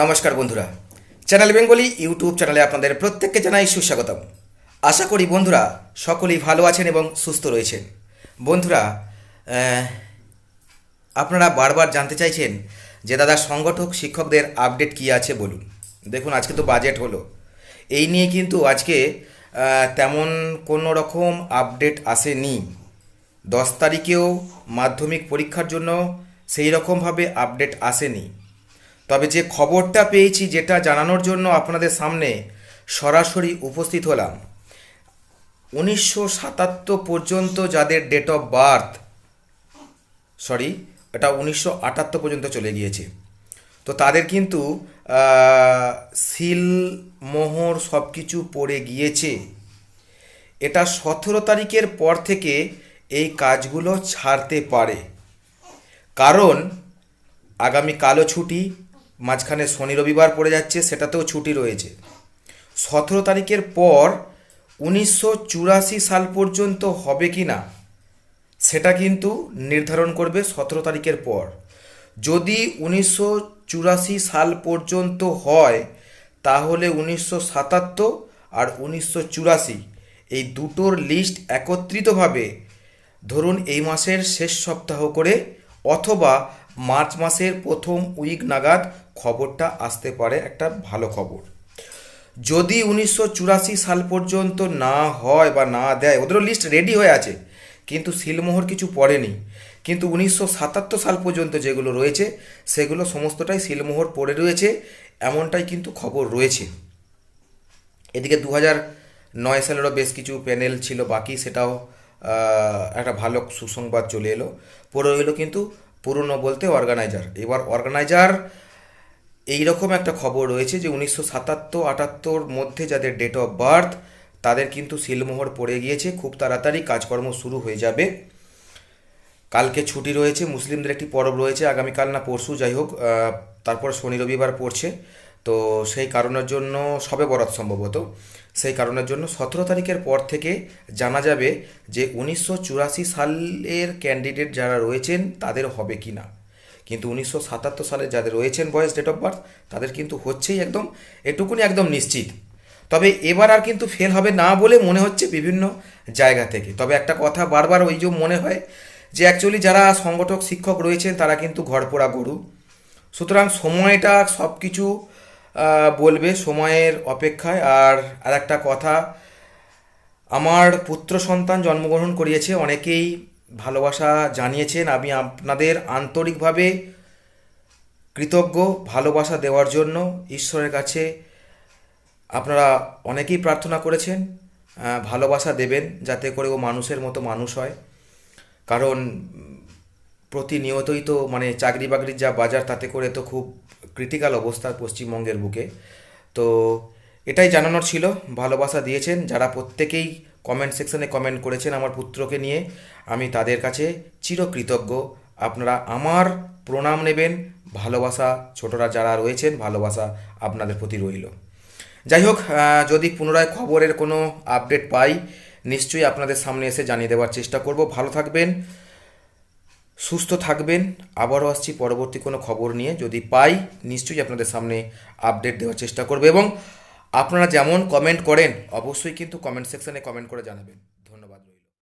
নমস্কার বন্ধুরা। Channel Bengali YouTube চ্যানেলে আপনাদের প্রত্যেককে জানাই সুস্বাগতম। আশা করি বন্ধুরা সকলেই ভালো আছেন এবং সুস্থ রয়েছেন। বন্ধুরা আপনারা বারবার জানতে চাইছেন যে দাদা সংগঠক শিক্ষকদের আপডেট কী আছে বলুন। দেখুন, আজকে তো বাজেট হলো। এই নিয়ে কিন্তু আজকে তেমন কোনো রকম আপডেট আসেনি। দশ তারিখেও মাধ্যমিক পরীক্ষার জন্য সেই রকমভাবে আপডেট আসেনি। তবে যে খবরটা পেয়েছি যেটা জানানোর জন্য আপনাদের সামনে সরাসরি উপস্থিত হলাম। উনিশশো সাতাত্তর পর্যন্ত যাদের ডেট অফ বার্থ সরি এটা উনিশশো আটাত্তর পর্যন্ত চলে গিয়েছে। তো তাদের কিন্তু সিল, মোহর সব কিছু পড়ে গিয়েছে। এটা সতেরো তারিখের পর থেকে এই কাজগুলো ছাড়তে পারে। কারণ আগামী কালো ছুটি মাঝখানে শনি রবিবার পড়ে যাচ্ছে, সেটাতেও ছুটি রয়েছে। সতেরো তারিখের পর উনিশশো চুরাশি সাল পর্যন্ত হবে কি না, সেটা কিন্তু নির্ধারণ করবে সতেরো তারিখের পর। যদি উনিশশো চুরাশি সাল পর্যন্ত হয়, তাহলে উনিশশো সাতাত্তর আর উনিশশো চুরাশি এই দুটোর লিস্ট একত্রিতভাবে ধরুন এই মাসের শেষ সপ্তাহ করে অথবা মার্চ মাসের প্রথম উইক নাগাদ খবরটা আসতে পারে একটা ভালো খবর। যদি উনিশশো চুরাশি সাল পর্যন্ত না হয় বা না দেয়, ওদেরও লিস্ট রেডি হয়ে আছে, কিন্তু সিলমোহর কিছু পড়েনি। কিন্তু উনিশশো সাতাত্তর সাল পর্যন্ত যেগুলো রয়েছে, সেগুলো সমস্তটাই সিলমোহর পড়ে রয়েছে, এমনটাই কিন্তু খবর রয়েছে। এদিকে দু নয় সালেরও বেশ কিছু প্যানেল ছিল, বাকি সেটাও একটা ভালো সুসংবাদ চলে এলো। পড়ে রইল কিন্তু পুরনো বলতে অর্গানাইজার এবার অর্গানাইজার এইরকম একটা খবর রয়েছে যে উনিশশো সাতাত্তর, আটাত্তর মধ্যে যাদের ডেট অফ বার্থ তাদের কিন্তু সিলমোহর পড়ে গিয়েছে। খুব তাড়াতাড়ি কাজকর্ম শুরু হয়ে যাবে। কালকে ছুটি রয়েছে, মুসলিমদের একটি পরব রয়েছে। আগামীকাল না পরশু, যাই হোক তারপর শনি রবিবার পড়ছে। তো সেই কারণের জন্য সবে বরাত সম্ভবত। সেই কারণের জন্য সতেরো তারিখের পর থেকে জানা যাবে যে উনিশশো চুরাশি সালের ক্যান্ডিডেট যারা রয়েছেন তাদের হবে কি না। কিন্তু উনিশশো সাতাত্তর সালে যাদের রয়েছেন বয়স ডেট অফ বার্থ তাদের কিন্তু হচ্ছেই একদম, এটুকুনি একদম নিশ্চিত। তবে এবার আর কিন্তু ফেল হবে না বলে মনে হচ্ছে বিভিন্ন জায়গা থেকে। তবে একটা কথা বারবার ওই যে মনে হয় যে অ্যাকচুয়ালি যারা সংগঠক, শিক্ষক রয়েছেন তারা কিন্তু ঘরপোড়া গরু। সুতরাং সময়টা সব কিছু বলবে সময়ের অপেক্ষায়। আর আর একটা কথা, আমার পুত্র সন্তান জন্মগ্রহণ করিয়েছে, অনেকেই ভালোবাসা জানিয়েছেন। আমি আপনাদের আন্তরিকভাবে কৃতজ্ঞ, ভালোবাসা দেওয়ার জন্য। ঈশ্বরের কাছে আপনারা অনেকেই প্রার্থনা করেছেন ভালোবাসা দেবেন যাতে করে ও মানুষের মতো মানুষ হয়। কারণ প্রতিনিয়তই তো মানে চাকরি বাকরির যা বাজার, তাতে করে তো খুব ক্রিটিক্যাল অবস্থা পশ্চিমবঙ্গের বুকে। তো এটাই জানানোর ছিল, ভালোবাসা দিয়েছেন। যারা প্রত্যেকেই কমেন্ট সেকশনে কমেন্ট করেছেন আমার পুত্রকে নিয়ে, আমি তাদের কাছে চিরকৃতজ্ঞ। আপনারা আমার প্রণাম নেবেন। ভালোবাসা ছোটরা যারা রয়েছেন, ভালোবাসা আপনাদের প্রতি রইল। যাই হোক যদি পুনরায় খবরের কোনো আপডেট পাই, নিশ্চয়ই আপনাদের সামনে এসে জানিয়ে দেওয়ার চেষ্টা করব। ভালো থাকবেন। সুস্থ থাকবেন। আবারও আসছি পরবর্তী কোনো খবর নিয়ে। যদি পাই, নিশ্চয়ই আপনাদের সামনে আপডেট দেওয়ার চেষ্টা করবে এবং আপনারা যেমন কমেন্ট করেন, অবশ্যই কিন্তু কমেন্ট সেকশনে কমেন্ট করে জানাবেন।